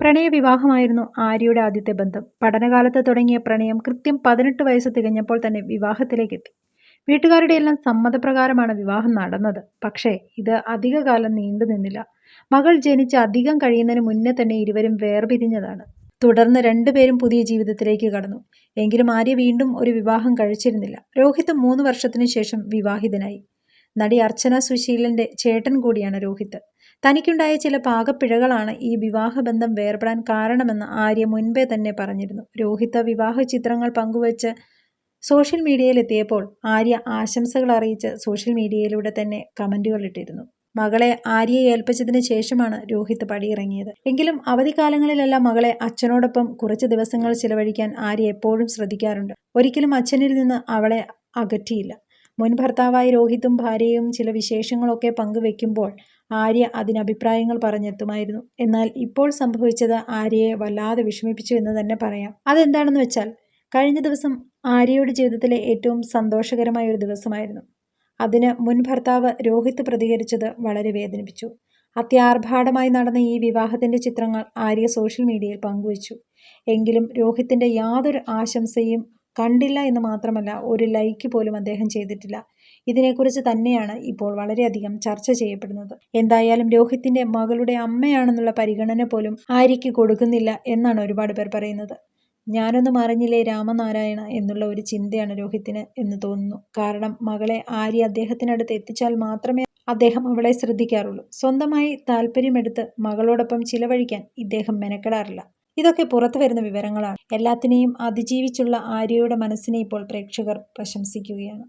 പ്രണയവിവാഹമായിരുന്നു ആര്യയുടെ ആദ്യത്തെ ബന്ധം. പഠനകാലത്ത് തുടങ്ങിയ പ്രണയം കൃത്യം പതിനെട്ട് വയസ്സ് തികഞ്ഞപ്പോൾ തന്നെ വിവാഹത്തിലേക്കെത്തി. വീട്ടുകാരുടെ എല്ലാം സമ്മതപ്രകാരമാണ് വിവാഹം നടന്നത്. പക്ഷേ ഇത് അധികകാലം നീണ്ടു നിന്നില്ല. മകൾ ജനിച്ച് അധികം കഴിയുന്നതിന് മുന്നേ തന്നെ ഇരുവരും വേർപിരിഞ്ഞതാണ്. തുടർന്ന് രണ്ടുപേരും പുതിയ ജീവിതത്തിലേക്ക് കടന്നു. എങ്കിലും ആര്യ വീണ്ടും ഒരു വിവാഹം കഴിച്ചിരുന്നില്ല. രോഹിത് മൂന്ന് വർഷത്തിനു ശേഷം വിവാഹിതനായി. നടി അർച്ചന സുശീലന്റെ ചേട്ടൻ കൂടിയാണ് രോഹിത്. തനിക്കുണ്ടായ ചില പാകപ്പിഴകളാണ് ഈ വിവാഹബന്ധം വേർപെടാൻ കാരണമെന്ന് ആര്യ മുൻപേ തന്നെ പറഞ്ഞിരുന്നു. രോഹിത വിവാഹ ചിത്രങ്ങൾ പങ്കുവച്ച് സോഷ്യൽ മീഡിയയിലെത്തിയപ്പോൾ ആര്യ ആശംസകൾ അറിയിച്ച് സോഷ്യൽ മീഡിയയിലൂടെ തന്നെ കമന്റുകൾ ഇട്ടിരുന്നു. മകളെ ആര്യയെ ഏൽപ്പിച്ചതിന് ശേഷമാണ് രോഹിത് പടിയിറങ്ങിയത്. എങ്കിലും അവധിക്കാലങ്ങളിലെല്ലാം മകളെ അച്ഛനോടൊപ്പം കുറച്ച് ദിവസങ്ങൾ ചിലവഴിക്കാൻ ആര്യ എപ്പോഴും ശ്രദ്ധിക്കാറുണ്ട്. ഒരിക്കലും അച്ഛനിൽ നിന്ന് അവളെ അകറ്റിയില്ല. മുൻ ഭർത്താവായ രോഹിത്തും ഭാര്യയും ചില വിശേഷങ്ങളൊക്കെ പങ്കുവെക്കുമ്പോൾ ആര്യ അതിന് അഭിപ്രായങ്ങൾ പറഞ്ഞെത്തുമായിരുന്നു. എന്നാൽ ഇപ്പോൾ സംഭവിച്ചത് ആര്യയെ വല്ലാതെ വിഷമിപ്പിച്ചു എന്ന് തന്നെ പറയാം. അതെന്താണെന്ന് വെച്ചാൽ കഴിഞ്ഞ ദിവസം ആര്യയുടെ ജീവിതത്തിലെ ഏറ്റവും സന്തോഷകരമായ ഒരു ദിവസമായിരുന്നു. അതിന് മുൻ ഭർത്താവ് രോഹിത് പ്രതികരിച്ചത് വളരെ വേദനിപ്പിച്ചു. അത്യാർഭാടമായി നടന്ന ഈ വിവാഹത്തിന്റെ ചിത്രങ്ങൾ ആര്യ സോഷ്യൽ മീഡിയയിൽ പങ്കുവച്ചു. എങ്കിലും രോഹിത്തിന്റെ യാതൊരു ആശംസയും കണ്ടില്ല എന്ന് മാത്രമല്ല ഒരു ലൈക്ക് പോലും അദ്ദേഹം ചെയ്തിട്ടില്ല. ഇതിനെക്കുറിച്ച് തന്നെയാണ് ഇപ്പോൾ വളരെയധികം ചർച്ച ചെയ്യപ്പെടുന്നത്. എന്തായാലും രോഹിത്തിന്റെ മകളുടെ അമ്മയാണെന്നുള്ള പരിഗണന പോലും ആര്യയ്ക്ക് കൊടുക്കുന്നില്ല എന്നാണ് ഒരുപാട് പേർ പറയുന്നത്. ഞാനൊന്നും അറിഞ്ഞില്ലേ രാമനാരായണ എന്നുള്ള ഒരു ചിന്തയാണ് രോഹിത്തിന് എന്ന് തോന്നുന്നു. കാരണം മകളെ ആര്യ അദ്ദേഹത്തിനടുത്ത് എത്തിച്ചാൽ മാത്രമേ അദ്ദേഹം അവളെ ശ്രദ്ധിക്കാറുള്ളൂ. സ്വന്തമായി താല്പര്യമെടുത്ത് മകളോടൊപ്പം ചിലവഴിക്കാൻ ഇദ്ദേഹം മെനക്കെടാറില്ല. ഇതൊക്കെ പുറത്തു വരുന്ന വിവരങ്ങളാണ്. എല്ലാത്തിനെയും അതിജീവിച്ചുള്ള ആര്യയുടെ മനസ്സിനെ ഇപ്പോൾ പ്രേക്ഷകർ പ്രശംസിക്കുകയാണ്.